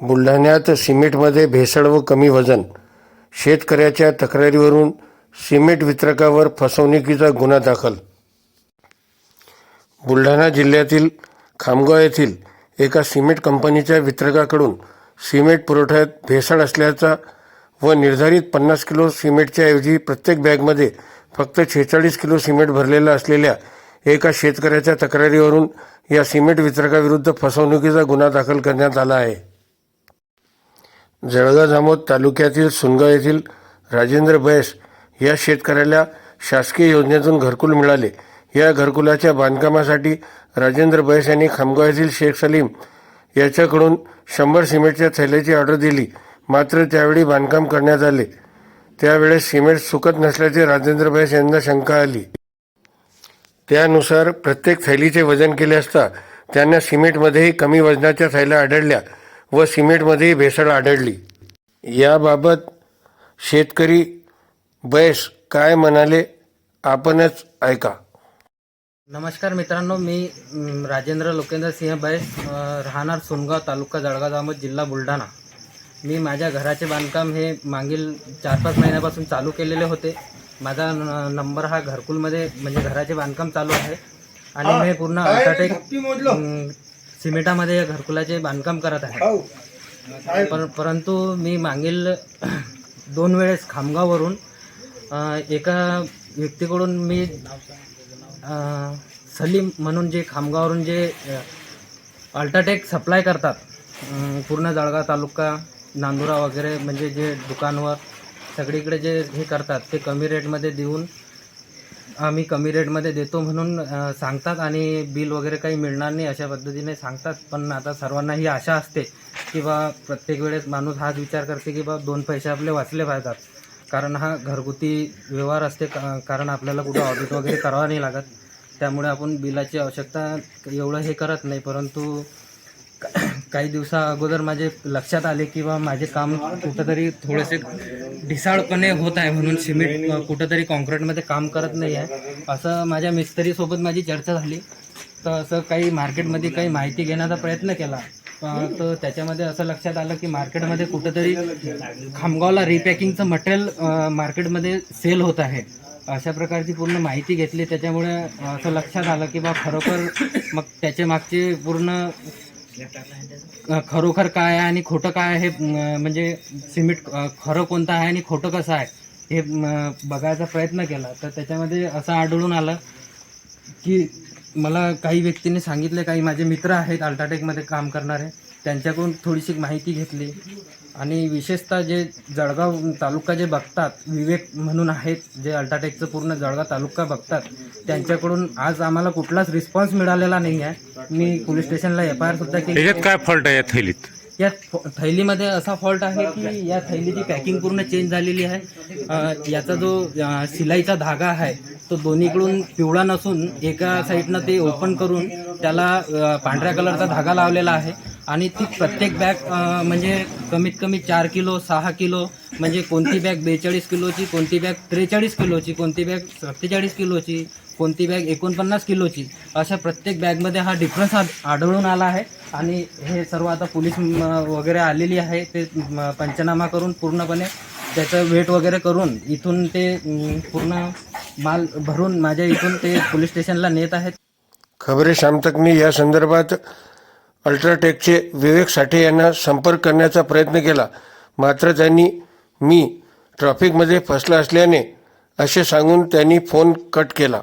बुलढाण्यात सिमेंटमध्ये भेसळ व कमी वजन. शेतकऱ्याच्या तक्रारीवरून सिमेंट वितरकावर फसवणुकीचा गुन्हा दाखल. बुलढाणा जिल्ह्यातील खामगाव येथील एका सिमेंट कंपनीच्या वितरकाकडून सिमेंट पुरवठ्यात भेसळ असल्याचा व निर्धारित पन्नास किलो सिमेंटच्या ऐवजी प्रत्येक बॅगमध्ये फक्त छेचाळीस किलो सिमेंट भरलेला असलेल्या एका शेतकऱ्याच्या तक्रारीवरून या सिमेंट वितरकाविरुद्ध फसवणुकीचा गुन्हा दाखल करण्यात आला आहे. जळगाव जामोद तालुक्यातील सुनगाव येथील राजेंद्र बैस या शेतकऱ्याला शासकीय योजनेतून घरकुल मिळाले. या घरकुलाच्या बांधकामासाठी राजेंद्र बैस यांनी खामगाव येथील शेख सलीम याच्याकडून शंभर सिमेंटच्या थैल्याची ऑर्डर दिली. मात्र त्यावेळी बांधकाम करण्यात आले. त्यावेळेस सिमेंट सुकत नसल्याचे राजेंद्र बैस यांना शंका आली. त्यानुसार प्रत्येक थैलीचे वजन केले असता त्यांना सिमेंटमध्येही कमी वजनाच्या थैल्या आढळल्या. व सिमेंटमध्येही भेसळ आढळली. याबाबत शेतकरी बैस काय म्हणाले आपणच ऐका. नमस्कार मित्रांनो मी राजेंद्र लोकेंद्र सिंह बैस राहणार सोनगाव तालुका जळगाव जामोद जिल्हा बुलढाणा. मी माझ्या घराचे बांधकाम हे मागील चार पाच महिन्यापासून चालू केलेले होते. माझा न- नंबर हा घरकुलमध्ये म्हणजे घराचे बांधकाम चालू आहे. आणि मी पूर्ण अल्ट्राटेक सिमेंटामध्ये या घरकुलाचे बांधकाम करत आहे. पर परंतु मी मागील दोन वेळेस खामगाववरून एका व्यक्तीकडून मी सलीम म्हणून जे खामगाववरून जे अल्ट्राटेक सप्लाय करतात पूर्ण जळगाव तालुका नांदुरा वगैरे म्हणजे जे दुकानवर सगळीकडे जे हे करतात ते कमी रेटमध्ये देऊन आम्ही कमी रेटमध्ये देतो म्हणून सांगतात आणि बिल वगैरे काही मिळणार नाही अशा पद्धतीने सांगतात. पण आता सर्वांना ही आशा असते की बा प्रत्येक वेळेस माणूस हाच विचार करते की बा दोन पैसे आपले वाचले पाहिजेत. कारण हा घरगुती व्यवहार असते का- कारण आपल्याला कुठं ऑडिट वगैरे करावा नाही लागत. त्यामुळे आपण बिलाची आवश्यकता एवढं हे करत नाही. परंतु काही दिवसा अगोदर माझे लक्षात आले की बा माझे काम कुठंतरी थोडेसे ढिसाळपणे होत आहे म्हणून सिमेंट कुठंतरी कॉन्क्रीटमध्ये काम करत नाही आहे. असं माझ्या मिस्त्रीसोबत माझी चर्चा झाली. तर असं काही मार्केटमध्ये काही माहिती घेण्याचा प्रयत्न केला. तर त्याच्यामध्ये असं लक्षात आलं की मार्केटमध्ये कुठंतरी खामगावला रिपॅकिंगचं मटेरियल मार्केटमध्ये सेल होत आहे. अशा प्रकारची पूर्ण माहिती घेतली. त्याच्यामुळे असं लक्षात आलं की बा खरोखर मग त्याच्या मागचे पूर्ण खरोखर काय आहे आणि खोटं काय आहे हे म्हणजे सिमेंट खरं कोणतं आहे आणि खोटं कसं आहे हे बघायचा प्रयत्न केला. तर त्याच्यामध्ये असं आढळून आलं की मला काही व्यक्तींनी सांगितले काही माझे मित्र आहेत अल्ट्राटेकमध्ये काम करणारे त्यांच्याकडून थोडीशी माहिती घेतली. आणि विशेषतः जे जळगाव तालुका जे बघतात विवेक म्हणून आहेत जे अल्ट्राटेकचं पूर्ण जळगाव तालुका बघतात त्यांच्याकडून आज आम्हाला कुठलाच रिस्पॉन्स मिळालेला नाही आहे. मी पोलीस स्टेशनला एफ आय आर सुद्धा केली. याच्यात काय फॉल्ट आहे या थैलीत? या फ- थैलीमध्ये असा फॉल्ट आहे की या थैलीची पॅकिंग पूर्ण चेंज झालेली आहे. अ, याचा जो अ, शिलाईचा धागा आहे तो दोन्हीकडून पिवळा नसून एका साईडनं ते ओपन करून त्याला अ, पांढऱ्या कलरचा धागा लावलेला आहे. आणि ती प्रत्येक बॅग म्हणजे कमीत कमी चार किलो सहा किलो म्हणजे कोणती बॅग बेचाळीस किलोची कोणती बॅग त्रेचाळीस किलोची कोणती बॅग सत्तेचाळीस किलोची कोणती बॅग एकोणपन्नास किलोची अशा प्रत्येक बॅगमध्ये हा डिफरन्स आढळून आला आहे. आणि हे सर्व आता पोलीस म, वगैरे आलेली आहे. ते पंचनामा करून पूर्णपणे त्याचं वेट वगैरे करून इथून ते पूर्ण माल भरून माझ्या इथून ते पोलीस स्टेशनला नेत आहेत. खबरे शामतकनी या संदर्भात अल्ट्राटेकचे विवेक साठे यांना संपर्क करण्याचा प्रयत्न केला. मात्र त्यांनी मी ट्रॅफिकमध्ये फसला असल्याने असे सांगून त्यांनी फोन कट केला.